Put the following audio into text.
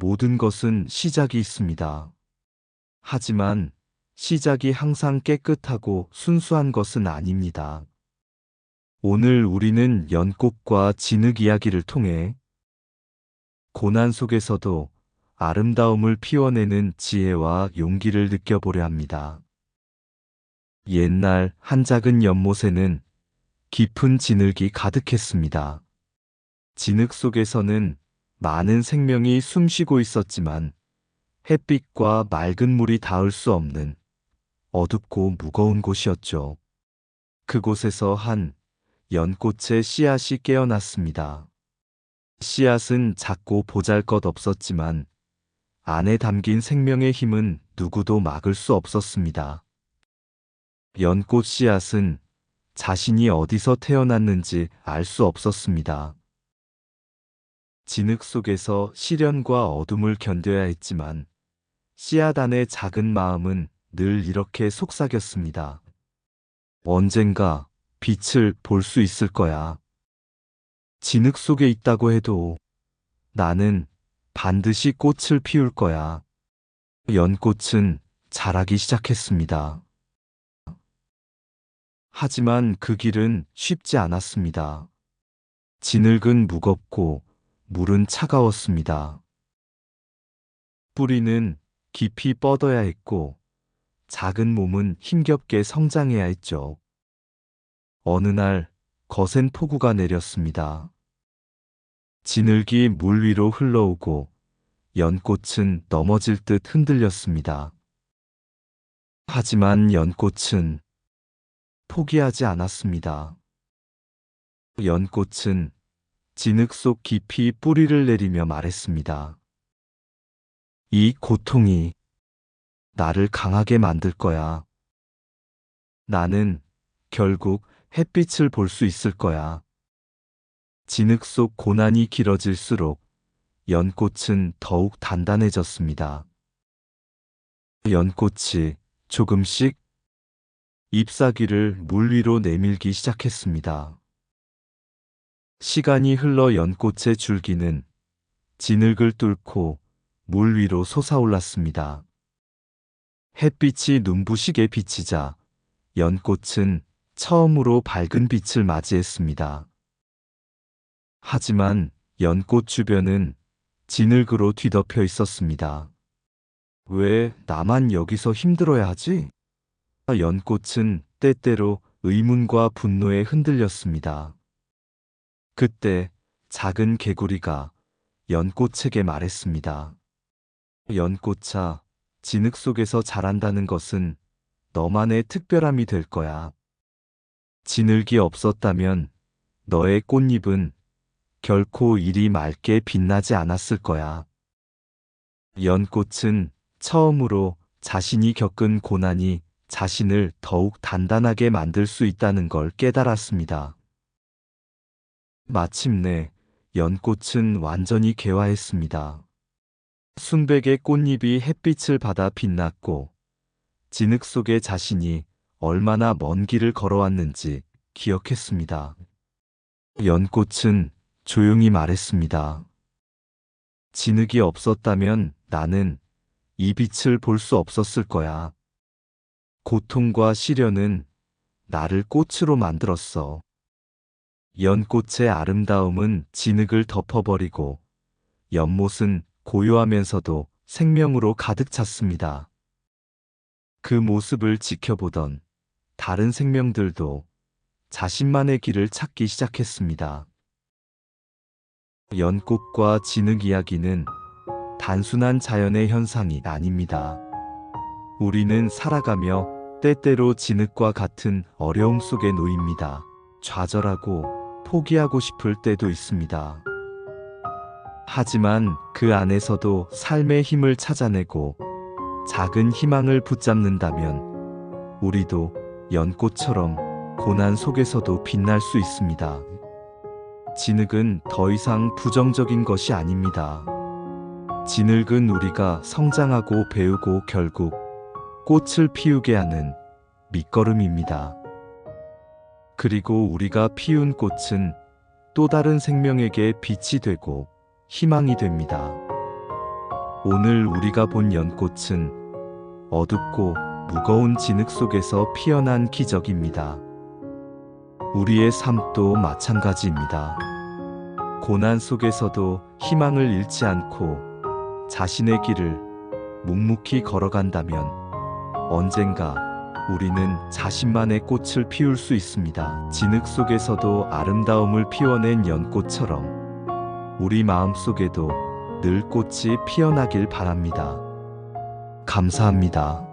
모든 것은 시작이 있습니다. 하지만 시작이 항상 깨끗하고 순수한 것은 아닙니다. 오늘 우리는 연꽃과 진흙 이야기를 통해 고난 속에서도 아름다움을 피워내는 지혜와 용기를 느껴보려 합니다. 옛날 한 작은 연못에는 깊은 진흙이 가득했습니다. 진흙 속에서는 많은 생명이 숨쉬고 있었지만 햇빛과 맑은 물이 닿을 수 없는 어둡고 무거운 곳이었죠. 그곳에서 한 연꽃의 씨앗이 깨어났습니다. 씨앗은 작고 보잘 것 없었지만 안에 담긴 생명의 힘은 누구도 막을 수 없었습니다. 연꽃 씨앗은 자신이 어디서 태어났는지 알 수 없었습니다. 진흙 속에서 시련과 어둠을 견뎌야 했지만 씨앗 안의 작은 마음은 늘 이렇게 속삭였습니다. 언젠가 빛을 볼 수 있을 거야. 진흙 속에 있다고 해도 나는 반드시 꽃을 피울 거야. 연꽃은 자라기 시작했습니다. 하지만 그 길은 쉽지 않았습니다. 진흙은 무겁고 물은 차가웠습니다. 뿌리는 깊이 뻗어야 했고 작은 몸은 힘겹게 성장해야 했죠. 어느 날 거센 폭우가 내렸습니다. 진흙이 물 위로 흘러오고 연꽃은 넘어질 듯 흔들렸습니다. 하지만 연꽃은 포기하지 않았습니다. 연꽃은 진흙 속 깊이 뿌리를 내리며 말했습니다. 이 고통이 나를 강하게 만들 거야. 나는 결국 햇빛을 볼 수 있을 거야. 진흙 속 고난이 길어질수록 연꽃은 더욱 단단해졌습니다. 연꽃이 조금씩 잎사귀를 물 위로 내밀기 시작했습니다. 시간이 흘러 연꽃의 줄기는 진흙을 뚫고 물 위로 솟아올랐습니다. 햇빛이 눈부시게 비치자 연꽃은 처음으로 밝은 빛을 맞이했습니다. 하지만 연꽃 주변은 진흙으로 뒤덮여 있었습니다. 왜 나만 여기서 힘들어야 하지? 연꽃은 때때로 의문과 분노에 흔들렸습니다. 그때 작은 개구리가 연꽃에게 말했습니다. 연꽃아, 진흙 속에서 자란다는 것은 너만의 특별함이 될 거야. 진흙이 없었다면 너의 꽃잎은 결코 이리 맑게 빛나지 않았을 거야. 연꽃은 처음으로 자신이 겪은 고난이 자신을 더욱 단단하게 만들 수 있다는 걸 깨달았습니다. 마침내 연꽃은 완전히 개화했습니다. 순백의 꽃잎이 햇빛을 받아 빛났고 진흙 속의 자신이 얼마나 먼 길을 걸어왔는지 기억했습니다. 연꽃은 조용히 말했습니다. 진흙이 없었다면 나는 이 빛을 볼 수 없었을 거야. 고통과 시련은 나를 꽃으로 만들었어. 연꽃의 아름다움은 진흙을 덮어버리고 연못은 고요하면서도 생명으로 가득 찼습니다. 그 모습을 지켜보던 다른 생명들도 자신만의 길을 찾기 시작했습니다. 연꽃과 진흙 이야기는 단순한 자연의 현상이 아닙니다. 우리는 살아가며 때때로 진흙과 같은 어려움 속에 놓입니다. 좌절하고 포기하고 싶을 때도 있습니다. 하지만 그 안에서도 삶의 힘을 찾아내고 작은 희망을 붙잡는다면 우리도 연꽃처럼 고난 속에서도 빛날 수 있습니다. 진흙은 더 이상 부정적인 것이 아닙니다. 진흙은 우리가 성장하고 배우고 결국 꽃을 피우게 하는 밑거름입니다. 그리고 우리가 피운 꽃은 또 다른 생명에게 빛이 되고 희망이 됩니다. 오늘 우리가 본 연꽃은 어둡고 무거운 진흙 속에서 피어난 기적입니다. 우리의 삶도 마찬가지입니다. 고난 속에서도 희망을 잃지 않고 자신의 길을 묵묵히 걸어간다면 언젠가 우리는 자신만의 꽃을 피울 수 있습니다. 진흙 속에서도 아름다움을 피워낸 연꽃처럼 우리 마음 속에도 늘 꽃이 피어나길 바랍니다. 감사합니다.